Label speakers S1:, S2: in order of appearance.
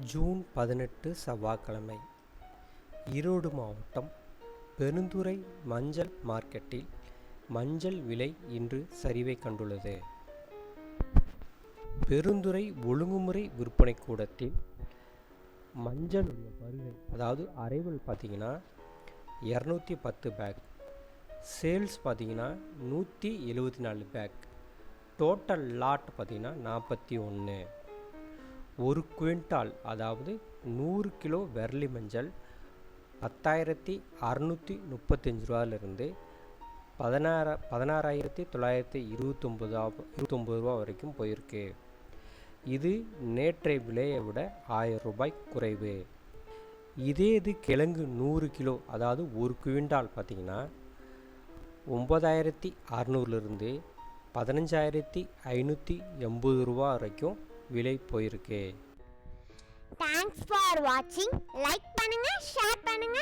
S1: June பதினெட்டு செவ்வாய்க்கிழமை. ஈரோடு மாவட்டம் பெருந்துறை மஞ்சள் மார்க்கெட்டில் மஞ்சள் விலை இன்று சரிவை கண்டுள்ளது. பெருந்துறை ஒழுங்குமுறை விற்பனை கூடத்தில் மஞ்சள் உள்ள வருகை அதாவது அரைவல் பார்த்தீங்கன்னா இரநூத்தி பத்து பேக். சேல்ஸ் பார்த்தீங்கன்னா நூற்றி எழுபத்தி நாலு பேக். டோட்டல் லாட் பார்த்தீங்கன்னா நாற்பத்தி ஒன்று ஒரு குவிண்டால் அதாவது நூறு கிலோ வெர்லி மஞ்சள் பத்தாயிரத்தி அறநூற்றி முப்பத்தஞ்சு ரூபாயிலிருந்து பதினாற பதினாறாயிரத்தி தொள்ளாயிரத்தி இருபத்தொம்பது இருபத்தொம்பது ரூபா வரைக்கும் போயிருக்கு. இது நேற்றைய விலையை விட ஆயிரம் ரூபாய் குறைவு. இதே இது கிழங்கு நூறு கிலோ அதாவது ஒரு குவிண்டால் பார்த்தீங்கன்னா ஒம்பதாயிரத்தி அறநூறுலேருந்து பதினஞ்சாயிரத்தி ஐநூற்றி எண்பது ரூபா வரைக்கும் விலை போயிருக்கு.
S2: தேங்க்ஸ் ஃபார் வாட்சிங் லைக் பண்ணுங்க ஷேர் பண்ணுங்க